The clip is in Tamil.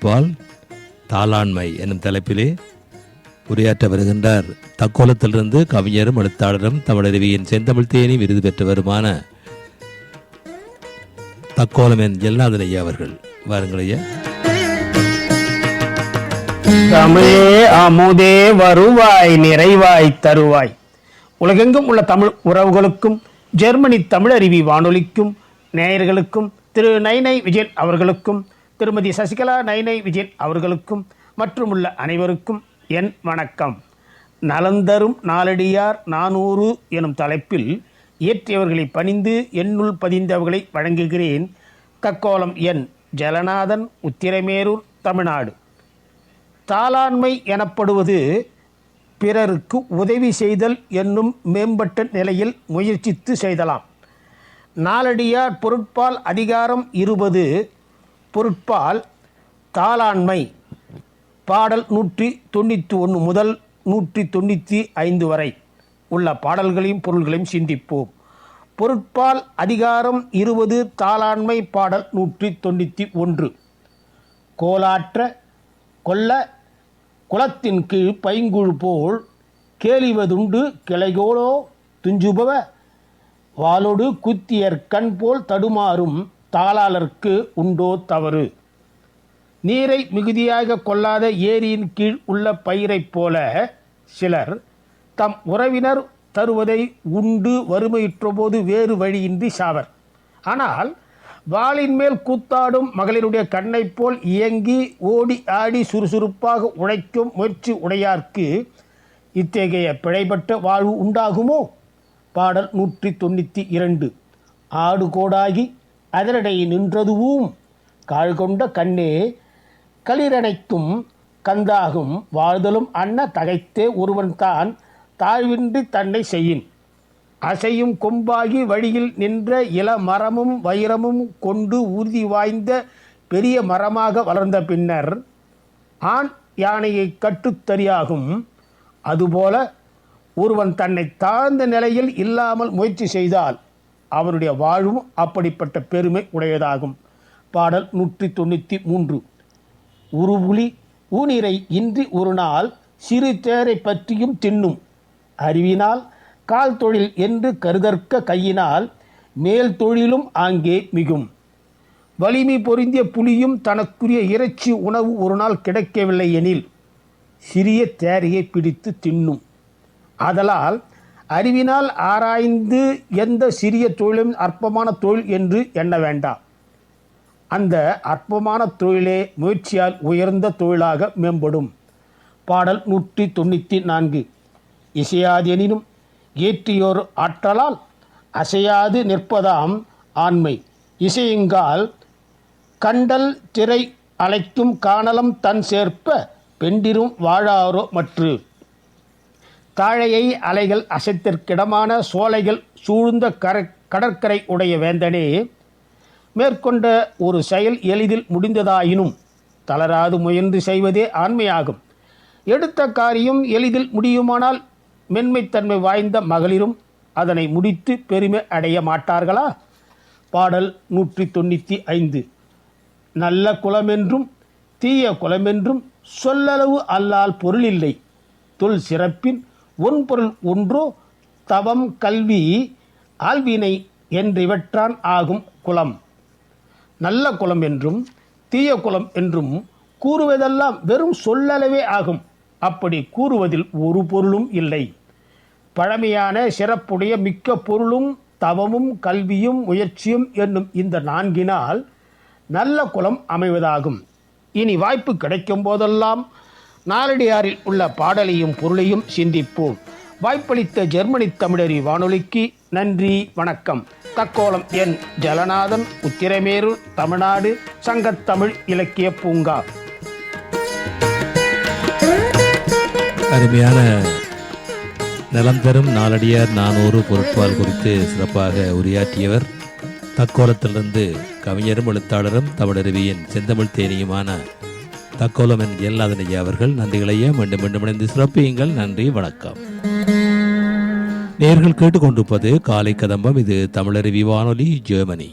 பொருட்பால் தாளாண்மை என்னும் தலைப்பிலே உரையாற்ற வருகின்றார் தக்கோலத்திலிருந்து கவிஞரும் எழுத்தாளரும் தமிழருவியின் செந்தமிழ் தேனி விருது பெற்றவருமான தக்கோலம் என் ஜெல்லாதன் ஐயா அவர்கள். வாருங்கள் ஐயா. தமிழே அமுதே வருவாய் நிறைவாய் தருவாய். உலகெங்கும் உள்ள தமிழ் உறவுகளுக்கும் ஜெர்மனி தமிழருவி வானொலிக்கும் நேயர்களுக்கும் திரு நைனை விஜயன் அவர்களுக்கும் திருமதி சசிகலா நைனை விஜயன் அவர்களுக்கும் மற்றும் உள்ள அனைவருக்கும் என் வணக்கம். நலந்தரும் நாளடியார் நானூறு எனும் தலைப்பில் இயற்றியவர்களை பணிந்து என்னுள் பதிந்தவர்களை வழங்குகிறேன். கக்கோலம் என் ஜலநாதன் உத்திரமேரூர் தமிழ்நாடு. தாளாண்மை எனப்படுவது பிறருக்கு உதவி செய்தல் என்னும் மேம்பட்ட நிலையில் முயற்சித்து செய்தலாம். நாளடியார் பொருட்பால் அதிகாரம் இருபது பொருட்பால் தாளாண்மை. பாடல் நூற்றி தொண்ணூற்றி ஒன்று முதல் நூற்றி தொண்ணூற்றி ஐந்து வரை உள்ள பாடல்களையும் பொருள்களையும் சிந்திப்போம். பொருட்பால் அதிகாரம் இருபது தாளாண்மை பாடல் நூற்றி தொண்ணூற்றி ஒன்று. கோலாற்ற கொல்ல குளத்தின் கீழ் பைங்குழு போல் கேளிவதுண்டு கிளைகோலோ துஞ்சுபவ வாளோடு குத்தியர் கண் போல் தடுமாறும் தாளாளர்க்கு உண்டோ தவறு? நீரை மிகுதியாக கொள்ளாத ஏரியின் கீழ் உள்ள பயிரைப் போல சிலர் தம் உறவினர் தருவதை உண்டு வறுமையுற்றபோது வேறு வழியின்றி சாவர். ஆனால் வாளின் மேல் கூத்தாடும் மகளிருடைய கண்ணைப் போல் இயங்கி ஓடி ஆடி சுறுசுறுப்பாக உழைக்கும் முயற்சி உடையார்க்கு இத்தகைய பிழைப்பட்ட வாழ்வு உண்டாகுமோ? பாடல் நூற்றி தொண்ணூற்றி இரண்டு. ஆடு கோடாகி அதனடை நின்றதுவும் கால் கொண்ட கண்ணே களிரனைத்தும் கந்தாகும் வாழ்தலும் அன்ன தகைத்தே ஒருவன் தான் தாழ்வின்றி தன்னை செய்யின். அசையும் கொம்பாகி வழியில் நின்ற இள மரமும் வைரமும் கொண்டு உறுதி வாய்ந்த பெரிய மரமாக வளர்ந்த பின்னர் ஆண் யானையை கட்டுத்தறியாகும் அதுபோல ஒருவன் தன்னை தாழ்ந்த நிலையில் இல்லாமல் முயற்சி செய்தால் அவனுடைய வாழ்வும் அப்படிப்பட்ட பெருமை உடையதாகும். பாடல் நூற்றி தொண்ணூற்றி மூன்று உருபுலி ஊனிரை இன்றி ஒரு நாள் சிறு தேரை பற்றியும் தின்னும். அறிவினால் கால் தொழில் என்று கருதற்க கையினால் மேல் தொழிலும் ஆங்கே மிகும். வலிமை பொருந்திய புலியும் தனக்குரிய இறைச்சி உணவு ஒரு நாள் கிடைக்கவில்லை எனில் சிறிய தேரையை பிடித்து தின்னும். ஆதலால் அறிவினால் ஆராய்ந்து எந்த சிறிய தொழிலும் அற்பமான தொழில் என்று எண்ண வேண்டாம். அந்த அற்பமான தொழிலே முயற்சியால் உயர்ந்த தொழிலாக மேம்படும். பாடல் நூற்றி தொண்ணூற்றி நான்கு. இசையாதெனினும் ஏற்றியோர் ஆற்றலால் அசையாது நிற்பதாம் ஆண்மை. இசையுங்கால் கண்டல் திரை அழைக்கும் காணலம் தன் சேர்ப்ப பெண்டிரும் வாழாரோ மற்று. தாழையை அலைகள் அசைத்திற்கிடமான சோலைகள் சூழ்ந்த கர கடற்கரை உடைய வேந்தனே மேற்கொண்ட ஒரு செயல் எளிதில் முடிந்ததாயினும் தளராது முயன்று செய்வதே ஆண்மையாகும். எடுத்த காரியம் எளிதில் முடியுமானால் மென்மைத்தன்மை வாய்ந்த மகளிரும் அதனை முடித்து பெருமை அடைய மாட்டார்களா? பாடல் நூற்றி தொண்ணூற்றி ஐந்து. நல்ல குலமென்றும் தீய குலமென்றும் சொல்லளவு அல்லால் பொருளில்லை தொல் சிறப்பின் உன்பொருள் ஒன்றோ தவம் கல்வி ஆழ்வினை என்றிவற்றான் ஆகும் குலம். நல்ல குலம் என்றும் தீய குலம் என்றும் கூறுவதெல்லாம் வெறும் சொல்லளவே ஆகும். அப்படி கூறுவதில் ஒரு பொருளும் இல்லை. பழமையான சிறப்புடைய மிக்க பொருளும் தவமும் கல்வியும் முயற்சியும் என்னும் இந்த நான்கினால் நல்ல குலம் அமைவதாகும். இனி வாய்ப்பு கிடைக்கும் போதெல்லாம் நாலடியாரில் உள்ள பாடலையும் பொருளையும் சிந்திப்போம். வாய்ப்பளித்த ஜெர்மனி தமிழரி வானொலிக்கு நன்றி வணக்கம். தக்கோலம் என் ஜலநாதன் உத்திரமேரூர் தமிழ்நாடு சங்கத்தமிழ் இலக்கிய பூங்கா. அருமையான நலம் தரும் நாலடியார் நானூறு பொருட்பால் குறித்து சிறப்பாக உரையாற்றியவர் தக்கோலத்திலிருந்து கவிஞரும் எழுத்தாளரும் தமிழருவியின் செந்தமிழ் தேனியுமான தக்கோலம் என் எல்லாதன் அவர்கள் நன்றிகளையே மீண்டும் மீண்டும் இணைந்து சிறப்பியுங்கள். நன்றி வணக்கம். நேர்கள் கேட்டுக்கொண்டிருப்பது காலை கதம்பம். இது தமிழறிவி வானொலி ஜெர்மனி.